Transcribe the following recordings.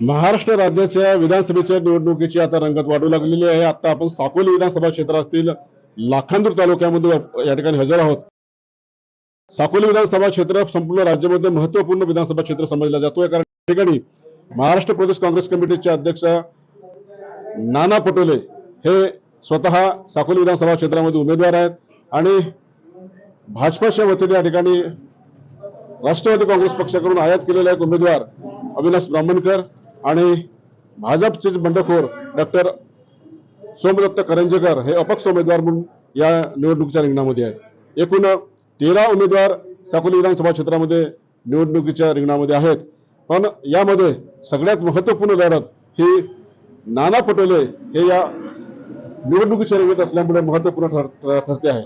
महाराष्ट्र राज्याच्या विधानसभेच्या निवडणुकीची आता रंगत वाढू लागलेली आहे. आता आपण साकोली विधानसभा क्षेत्रातील लाखांदूर तालुक्यामध्ये या ठिकाणी हजर आहोत. साकोली विधानसभा क्षेत्र संपूर्ण राज्यामध्ये महत्त्वपूर्ण विधानसभा क्षेत्र समजला जातोय. कारण या ठिकाणी महाराष्ट्र प्रदेश काँग्रेस कमिटीचे अध्यक्ष नाना पटोले हे स्वतः साकोली विधानसभा क्षेत्रामध्ये उमेदवार आहेत. आणि भाजपाच्या वतीने या ठिकाणी राष्ट्रवादी काँग्रेस पक्षाकडून आयात केलेला एक उमेदवार अविनाश ब्राह्मणकर आणि भाजपचे बंडखोर डॉक्टर सोमदत्त करंजेकर हे अपक्ष उमेदवार म्हणून या निवडणुकीच्या रिंगणामध्ये आहेत. एकूण तेरा उमेदवार साकोली विधानसभा क्षेत्रामध्ये निवडणुकीच्या रिंगणामध्ये आहेत. पण यामध्ये सगळ्यात महत्त्वपूर्ण लढत ही नाना पटोले हे या निवडणुकीच्या रिंगणात असल्यामुळे महत्त्वपूर्ण ठर ठरते आहे.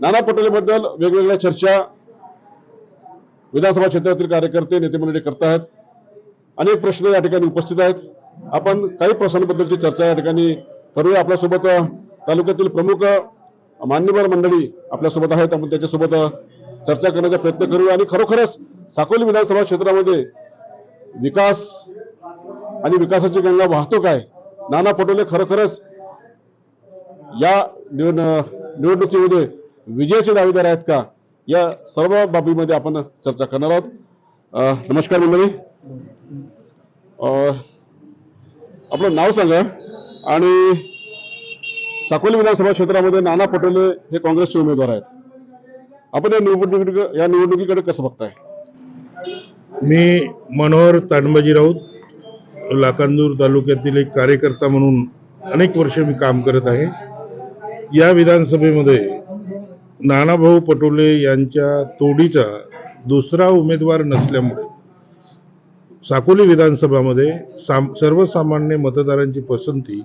नाना पटोलेबद्दल वेगवेगळ्या चर्चा विधानसभा क्षेत्रातील कार्यकर्ते नेते मंडळी करत आहेत अनेक प्रश्न या ठिकाणी उपस्थित आहेत. आपण काही प्रश्नांबद्दलची चर्चा या ठिकाणी करूया. आपल्यासोबत तालुक्यातील प्रमुख मान्यवर मंडळी आपल्यासोबत आहेत. आपण त्याच्यासोबत चर्चा करण्याचा प्रयत्न करूया. आणि खरोखरच साकोली विधानसभा क्षेत्रामध्ये विकास आणि विकासाची गंगा वाहतो काय नाना पटोले खरोखरच या निवडणुकीमध्ये विजयाचे दावेदार आहेत का? या सर्व बाबीमध्ये आपण चर्चा करणार आहोत. नमस्कार मंडळी. आपलं नाव सांगा. आणि साकोली विधानसभा क्षेत्रामध्ये नाना पटोले हे काँग्रेसचे उमेदवार आहेत. आपण या निवडणुकी या निवडणुकीकडे कसं बघताय? मी मनोहर तांडबाजी राऊत लाकांदूर तालुक्यातील एक कार्यकर्ता म्हणून अनेक वर्ष मी काम करत आहे. या विधानसभेमध्ये नानाभाऊ पटोले यांच्या तोडीचा दुसरा उमेदवार नसल्यामुळे साकोली विधानसभामध्ये साम सर्वसामान्य मतदारांची पसंती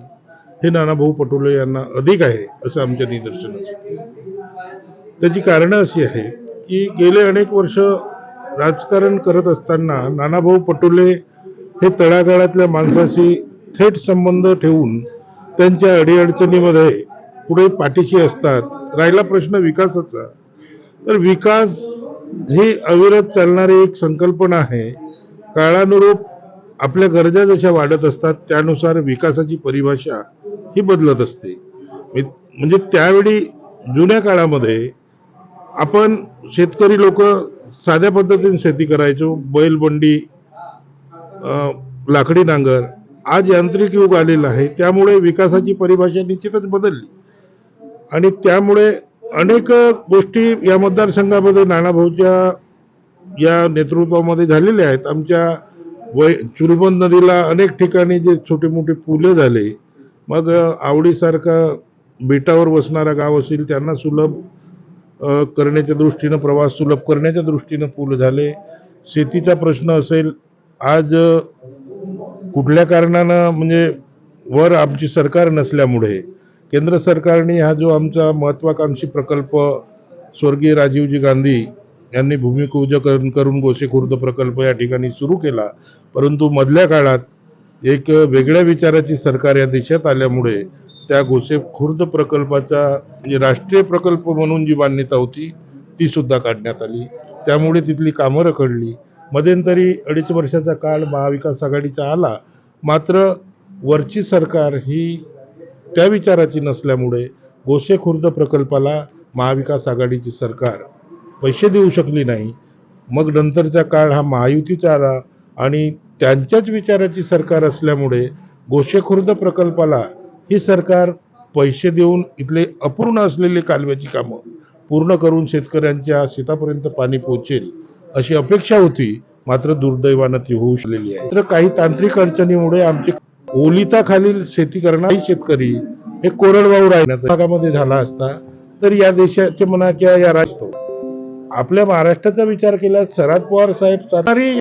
हे नानाभाऊ पटोले यांना अधिक आहे असं आमच्या निदर्शनाचं त्याची कारणं अशी आहे की गेले अनेक वर्ष राजकारण करत असताना नानाभाऊ पटोले हे तळागाळातल्या माणसाशी थेट संबंध ठेवून त्यांच्या अडीअडचणीमध्ये पुढे पाठीशी असतात. राहिला प्रश्न विकासाचा. तर विकास ही अविरत चालणारी एक संकल्पना आहे. काळानुरूप आपल्या गरजा जशा वाढत असतात त्यानुसार विकासाची परिभाषा ही बदलत असते. मी- म्हणजे त्यावेळी जुन्या काळामध्ये आपण शेतकरी लोक साध्या पद्धतीने शेती करायचो. बैलबंडी लाकडी नांगर आज यांत्रिक युग आलेलं आहे. त्यामुळे विकासाची परिभाषा निश्चितच बदलली. आणि त्यामुळे अनेक गोष्टी या मतदारसंघामध्ये नानाभाऊच्या या नेतृत्वामध्ये झालेल्या आहेत आमच्या वै चुरबंद नदीला अनेक ठिकाणी जे छोटे मोठे पुले झाले मग आवडीसारखा बेटावर बसणारा गाव असेल त्यांना सुलभ करण्याच्या दृष्टीनं प्रवास सुलभ करण्याच्या दृष्टीनं पूल झाले. शेतीचा प्रश्न असेल आज कुठल्या कारणानं म्हणजे वर आमची सरकार नसल्यामुळे केंद्र सरकारने हा जो आमचा महत्त्वाकांक्षी प्रकल्प स्वर्गीय राजीवजी गांधी यांनी भूमिपूजन करून गोसेखुर्द प्रकल्प या ठिकाणी सुरू केला. परंतु मधल्या काळात एक वेगळ्या विचाराची सरकार या देशात आल्यामुळे त्या गोसेखुर्द प्रकल्पाचा राष्ट्रीय प्रकल्प म्हणून जी मान्यता होती ती सुद्धा काढण्यात आली. त्यामुळे तिथली कामं रखडली. मध्यंतरी अडीच वर्षाचा काळ महाविकास आघाडीचा आला. मात्र वरची सरकार ही त्या विचाराची नसल्यामुळे गोसेखुर्द प्रकल्पाला महाविकास आघाडीची सरकार पैसे देऊ शकली नाही. मग नंतरचा काळ हा महायुतीचा आला आणि त्यांच्याच विचाराची सरकार असल्यामुळे गोशेखुर्द प्रकल्पाला ही सरकार पैसे देऊन इथले अपूर्ण असलेले कालव्याची कामं पूर्ण करून शेतकऱ्यांच्या शेतापर्यंत पाणी पोहोचेल अशी अपेक्षा होती. मात्र दुर्दैवानं ती होऊ शकलेली आहे. तर काही तांत्रिक अडचणीमुळे आमचे ओलिताखालील शेती करणारे शेतकरी हे कोरडवाहू राहण्यात भागामध्ये झाला असता तर या देशाचे मना किंवा या राष्ट्र आपल्या महाराष्ट्राचा विचार केला शरद पवार साहेब सरकारी